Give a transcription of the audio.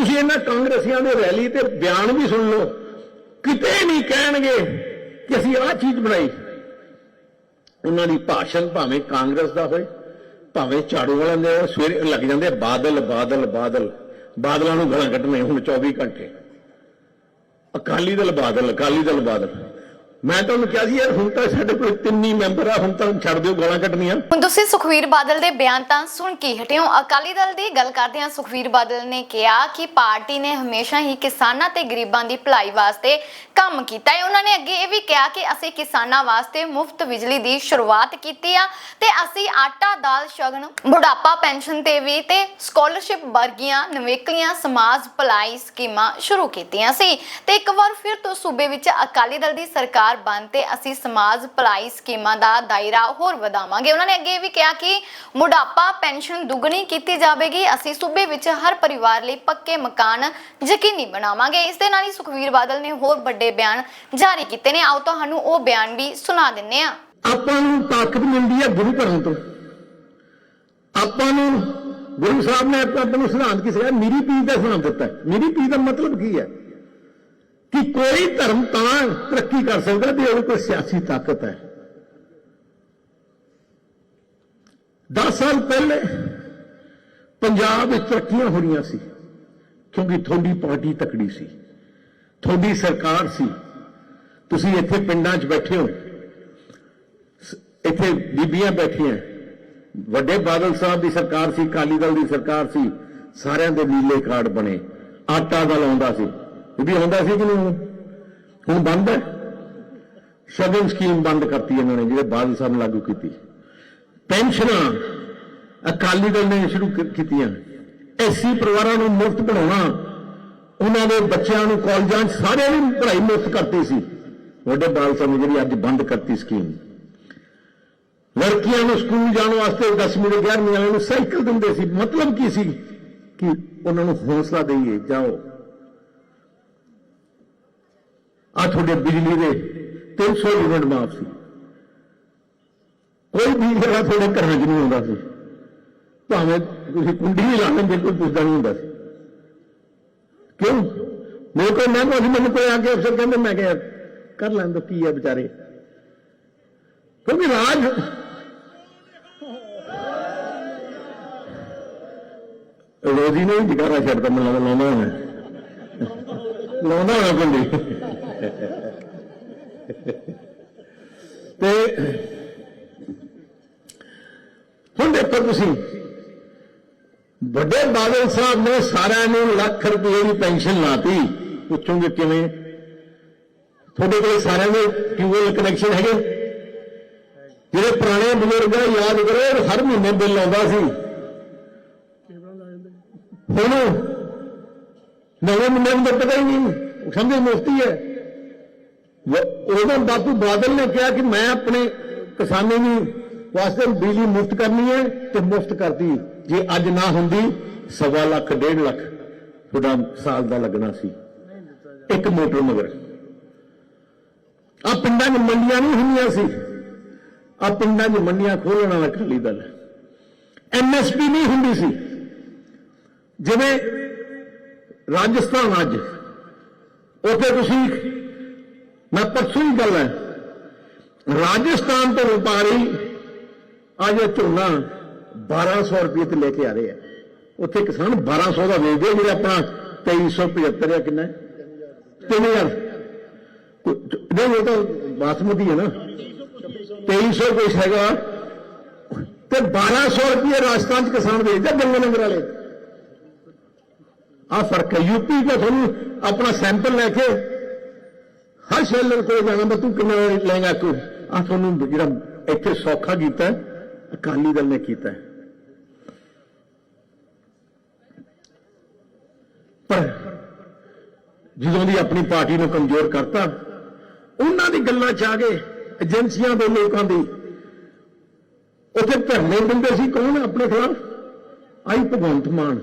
ਤੁਸੀਂ ਇਹਨਾਂ ਕਾਂਗਰਸੀਆਂ ਦੇ ਰੈਲੀ ਤੇ ਬਿਆਨ ਵੀ ਸੁਣ ਲਓ। ਕਿਤੇ ਨਹੀਂ ਕਹਿਣਗੇ ਕਿ ਅਸੀਂ ਆਹ ਚੀਜ਼ ਬਣਾਈ। ਉਹਨਾਂ ਦੀ ਭਾਸ਼ਣ ਭਾਵੇਂ ਕਾਂਗਰਸ ਦਾ ਹੋਏ, ਭਾਵੇਂ ਝਾੜੂ ਵਾਲਿਆਂ ਦੇ ਸਵੇਰੇ ਲੱਗ ਜਾਂਦੇ ਬਾਦਲ ਬਾਦਲ ਬਾਦਲ। ਬਾਦਲਾਂ ਨੂੰ ਗਲਾਂ ਕੱਢਣੇ, ਹੁਣ 24 ਘੰਟੇ। ਅਕਾਲੀ ਦਲ ਬਾਦਲ, ਅਕਾਲੀ ਦਲ ਬਾਦਲ। ਮੈਂ ਤੁਹਾਨੂੰ ਕਿਹਾ ਸੀ ਯਾਰ, ਹੁਣ ਤਾਂ ਸਾਡੇ ਕੋਲ ਤਿੰਨ ਮੈਂਬਰ ਆ, ਹੁਣ ਤਾਂ ਛੱਡ ਦਿਓ, ਗਾਲਾਂ ਕੱਢਣੀਆਂ। ਹੁਣ ਤੁਸੀਂ ਸੁਖਵੀਰ ਬਾਦਲ ਦੇ ਬਿਆਨ ਤਾਂ ਸੁਣ ਕੇ ਹਟੇ ਹੋ ਅਕਾਲੀ ਦਲ ਦੀ ਗੱਲ ਕਰਦੇ ਹਾਂ, ਸੁਖਵੀਰ ਬਾਦਲ ਨੇ ਕਿਹਾ ਕਿ ਪਾਰਟੀ ਨੇ ਹਮੇਸ਼ਾ ਹੀ ਕਿਸਾਨਾਂ ਤੇ ਗਰੀਬਾਂ ਦੀ ਭਲਾਈ ਵਾਸਤੇ ਕੰਮ ਕੀਤਾ ਹੈ। ਉਹਨਾਂ ਨੇ ਅੱਗੇ ਇਹ ਵੀ ਕਿਹਾ ਕਿ ਅਸੀਂ ਕਿਸਾਨਾਂ ਵਾਸਤੇ ਮੁਫਤ ਬਿਜਲੀ ਦੀ ਸ਼ੁਰੂਆਤ ਕੀਤੀ ਆ ਤੇ ਅਸੀਂ ਆਟਾ, ਦਾਲ, ਸ਼ਗਨ, ਬੁਢਾਪਾ, ਪੈਨਸ਼ਨ ਤੇ ਵੀ ਤੇ ਸਕਾਲਰਸ਼ਿਪ ਵਰਗੀਆਂ ਨਵੇਕਲੀਆਂ ਸਮਾਜ ਭਲਾਈ ਸਕੀਮਾਂ ਸ਼ੁਰੂ ਕੀਤੀਆਂ ਸੀ। ਤੇ ਇੱਕ ਵਾਰ ਫਿਰ ਤੋਂ ਸੂਬੇ ਵਿੱਚ ਅਕਾਲੀ ਦਲ ਦੀ ਸਰਕਾਰ ਬਣ ਤੇ ਅਸੀਂ ਸਮਾਜ ਭਲਾਈ ਸਕੀਮਾਂ ਦਾ ਦਾਇਰਾ ਹੋਰ ਵਧਾਵਾਂਗੇ। ਉਹਨਾਂ ਨੇ ਅੱਗੇ ਵੀ ਕਿਹਾ ਕਿ ਬੁਢਾਪਾ ਪੈਨਸ਼ਨ ਦੁੱਗਣੀ ਕੀਤੀ ਜਾਵੇਗੀ। ਅਸੀਂ ਸੂਬੇ ਵਿੱਚ ਹਰ ਪਰਿਵਾਰ ਲਈ ਪੱਕੇ ਮਕਾਨ ਯਕੀਨੀ ਬਣਾਵਾਂਗੇ। ਇਸ ਦੇ ਨਾਲ ਹੀ ਸੁਖਵੀਰ ਬਾਦਲ ਨੇ ਹੋਰ ਵੱਡੇ ਬਿਆਨ ਜਾਰੀ ਕੀਤੇ ਨੇ। ਆਓ ਤੁਹਾਨੂੰ ਉਹ ਬਿਆਨ ਵੀ ਸੁਣਾ ਦਿੰਨੇ ਆ ਆਪਾਂ ਨੂੰ ਤਾਕਤ ਮਿਲਦੀ ਹੈ ਗੁਰੂ ਘਰਾਂ ਤੋਂ। ਆਪਾਂ ਨੂੰ ਗੁਰੂ ਸਾਹਿਬ ਨੇ ਆਪਾਂ ਨੂੰ ਸਿਧਾਂਤ ਕੀ ਸਿਖਾਇਆ? ਮੇਰੀ ਪੀਰ ਦਾ ਸਿਧਾਂਤ ਦਿੱਤਾ ਮੇਰੀ ਪੀਰ ਦਾ ਮਤਲਬ ਕੀ ਹੈ? ਕਿ ਕੋਈ ਧਰਮ ਤਾਂ ਤਰੱਕੀ ਕਰ ਸਕਦਾ ਜੇ ਉਹਦੇ ਕੋਲ ਸਿਆਸੀ ਤਾਕਤ ਹੈ। 10 ਸਾਲ ਪਹਿਲੇ ਪੰਜਾਬ ਵਿੱਚ ਤਰੱਕੀਆਂ ਹੋ ਰਹੀਆਂ ਸੀ, ਕਿਉਂਕਿ ਤੁਹਾਡੀ ਪਾਰਟੀ ਤਕੜੀ ਸੀ, ਤੁਹਾਡੀ ਸਰਕਾਰ ਸੀ। ਤੁਸੀਂ ਇੱਥੇ ਪਿੰਡਾਂ 'ਚ ਬੈਠੇ ਹੋ ਇੱਥੇ ਬੀਬੀਆਂ ਬੈਠੀਆਂ, ਵੱਡੇ ਬਾਦਲ ਸਾਹਿਬ ਦੀ ਸਰਕਾਰ ਸੀ ਕਾਲੀ ਦਲ ਦੀ ਸਰਕਾਰ ਸੀ, ਸਾਰਿਆਂ ਦੇ ਨੀਲੇ ਕਾਰਡ ਬਣੇ, ਆਟਾ ਦਾ ਲਾਉਂਦਾ ਸੀ। ਇਹ ਵੀ ਆਉਂਦਾ ਸੀ ਕਿ ਨਹੀਂ? ਹੁਣ ਬੰਦ ਹੈ। ਸ਼ਗਨ ਸਕੀਮ ਬੰਦ ਕਰਤੀ ਇਹਨਾਂ ਨੇ, ਜਿਹੜੇ ਬਾਦਲ ਸਾਹਿਬ ਨੇ ਲਾਗੂ ਕੀਤੀ। ਪੈਨਸ਼ਨਾਂ ਅਕਾਲੀ ਦਲ ਨੇ ਸ਼ੁਰੂ ਕੀਤੀਆਂ। ਐਸੀ ਪਰਿਵਾਰਾਂ ਨੂੰ ਮੁਫਤ ਬਣਾਉਣਾ ਉਹਨਾਂ ਦੇ ਬੱਚਿਆਂ ਨੂੰ ਕਾਲਜਾਂ 'ਚ ਸਾਰਿਆਂ ਨੂੰ ਪੜ੍ਹਾਈ ਮੁਫਤ ਕਰਤੀ ਸੀ। ਵੱਡੇ ਬਾਦਲ ਸਾਹਿਬ ਨੇ ਜਿਹੜੀ ਅੱਜ ਬੰਦ ਕਰਤੀ ਸਕੀਮ ਲੜਕੀਆਂ ਨੂੰ ਸਕੂਲ ਜਾਣ ਵਾਸਤੇ 10ਵੀਂ ਦੇ 11ਵੀਂ ਵਾਲਿਆਂ ਨੂੰ ਸਾਈਕਲ ਦਿੰਦੇ ਸੀ। ਮਤਲਬ ਕੀ ਸੀ? ਕਿ ਉਹਨਾਂ ਨੂੰ ਹੌਸਲਾ ਦੇਈਏ, ਜਾਓ। ਆ ਤੁਹਾਡੇ ਬਿਜਲੀ ਦੇ 300 ਯੂਨਿਟ ਮਾਫ ਸੀ ਕੋਈ ਵੀ ਜਗ੍ਹਾ ਤੁਹਾਡੇ ਘਰਾਂ 'ਚ ਨਹੀਂ ਆਉਂਦਾ ਸੀ ਭਾਵੇਂ ਤੁਸੀਂ ਕੁੰਡੀ ਵੀ ਲਾ ਲੈਂਦੇ ਕੋਈ ਪੁੱਛਦਾ ਨਹੀਂ ਹੁੰਦਾ ਸੀ ਕਿਉਂ ਮੇਰੇ ਕੋਲ ਮੈਂ ਕੋਈ ਮੈਨੂੰ ਕੋਈ ਆ ਕੇ ਅਫਸਰ ਕਹਿੰਦੇ ਮੈਂ ਕਿਹਾ ਕਰ ਲੈਣ ਦੋ ਕੀ ਹੈ ਵਿਚਾਰੇ ਕਿਉਂਕਿ ਰਾਜ ਰੋਜ਼ੀ ਨੇ ਵੀ ਜਗਾਰਾ ਛੱਡਦਾ ਮੈਨੂੰ ਲੱਗਦਾ ਲਾਉਂਦਾ ਹੋਣਾ ਲਾਉਂਦਾ ਹੋਣਾ ਕੁੰਡੀ ਤੇ ਹੁਣ ਦੇਖੋ ਤੁਸੀਂ, ਵੱਡੇ ਬਾਦਲ ਸਾਹਿਬ ਨੇ ਸਾਰਿਆਂ ਨੂੰ ਲੱਖ ਰੁਪਏ ਦੀ ਪੈਨਸ਼ਨ ਲਾਤੀ। ਪੁੱਛੋਗੇ ਕਿਵੇਂ? ਤੁਹਾਡੇ ਕੋਲ ਸਾਰਿਆਂ ਦੇ ਟਿਊਬਵੈਲ ਕਨੈਕਸ਼ਨ ਹੈਗੇ। ਜਿਹੜੇ ਪੁਰਾਣੇ ਬਜ਼ੁਰਗ ਆ, ਯਾਦ ਕਰੋ ਹਰ ਮਹੀਨੇ ਬਿੱਲ ਆਉਂਦਾ ਸੀ। ਹੁਣ ਨਵੇਂ ਮੁੰਡੇ ਨੂੰ ਪਤਾ ਹੀ ਨਹੀਂ। ਸਮਝੇ ਮੁਫਤੀ ਹੈ। ਵ- ਬਾਪੂ ਬਾਦਲ ਨੇ ਕਿਹਾ ਕਿ ਮੈਂ ਆਪਣੇ ਕਿਸਾਨਾਂ ਨੂੰ ਵਾਸਤੇ ਬਿਜਲੀ ਮੁਫਤ ਕਰਨੀ ਹੈ ਤੇ ਮੁਫਤ ਕਰਤੀ ਜੇ ਅੱਜ ਨਾ ਹੁੰਦੀ, ਸਵਾ ਲੱਖ, ਡੇਢ ਲੱਖ ਤੁਹਾਡਾ ਸਾਲ ਦਾ ਲੱਗਣਾ ਸੀ। ਇੱਕ ਮੋਟਰ ਮਗਰ। ਆ ਪਿੰਡਾਂ 'ਚ ਮੰਡੀਆਂ ਨਹੀਂ ਹੁੰਦੀਆਂ ਸੀ। ਆ ਪਿੰਡਾਂ 'ਚ ਮੰਡੀਆਂ ਖੋਲਣ ਵਾਲਾ ਅਕਾਲੀ ਦਲ। ਐਮਐਸਪੀ ਨਹੀਂ ਹੁੰਦੀ ਸੀ। ਜਿਵੇਂ ਰਾਜਸਥਾਨ ਅੱਜ, ਉੱਥੇ ਤੁਸੀਂ ਮੈਂ ਪਰਸੋਂ ਹੀ ਗੱਲ ਹੈ। ਰਾਜਸਥਾਨ ਤੋਂ ਵਪਾਰੀ ਅੱਜ ਇਹ ਝੋਨਾ 1200 ਰੁਪਏ ਤੇ ਲੈ ਕੇ ਆ ਰਹੇ ਆ। ਉੱਥੇ ਕਿਸਾਨ 1200 ਦਾ ਵੇਚਦੇ ਆ, ਆਪਣਾ 2375 ਆ ਕਿੰਨਾ? 3000 ਨਹੀਂ ਉਹ ਤਾਂ ਬਾਸਮਤੀ ਹੈ ਨਾ। 2300 ਕੁਛ ਹੈਗਾ। ਤੇ 1200 ਰੁਪਏ ਰਾਜਸਥਾਨ ਚ ਕਿਸਾਨ ਵੇਚਦਾ ਗੰਗਾ ਨਗਰ ਵਾਲੇ। ਆ ਫ਼ਰਕ ਹੈ। ਯੂਪੀ ਦਾ ਤੁਹਾਨੂੰ ਆਪਣਾ ਸੈਂਪਲ ਲੈ ਕੇ ਹਰ ਸ਼ੈਲਰ ਕੋਲ ਜਾਣਾ ਬਸ ਤੂੰ ਕਿੰਨਾ ਲੈਗਾ ਤੂੰ ਆ ਤੁਹਾਨੂੰ ਜਿਹੜਾ ਇੱਥੇ ਸੌਖਾ ਕੀਤਾ ਅਕਾਲੀ ਦਲ ਨੇ ਕੀਤਾ ਪਰ ਜਦੋਂ ਦੀ ਆਪਣੀ ਪਾਰਟੀ ਨੂੰ ਕਮਜ਼ੋਰ ਕਰਤਾ, ਉਹਨਾਂ ਦੀ ਗੱਲਾਂ ਚ ਆ ਗਏ ਏਜੰਸੀਆਂ ਦੇ ਲੋਕਾਂ ਦੀ। ਉੱਥੇ ਧਰਨੇ ਦਿੰਦੇ ਸੀ ਕੌਣ ਆਪਣੇ ਖਿਲਾਫ? ਆਈ ਭਗਵੰਤ ਮਾਨ।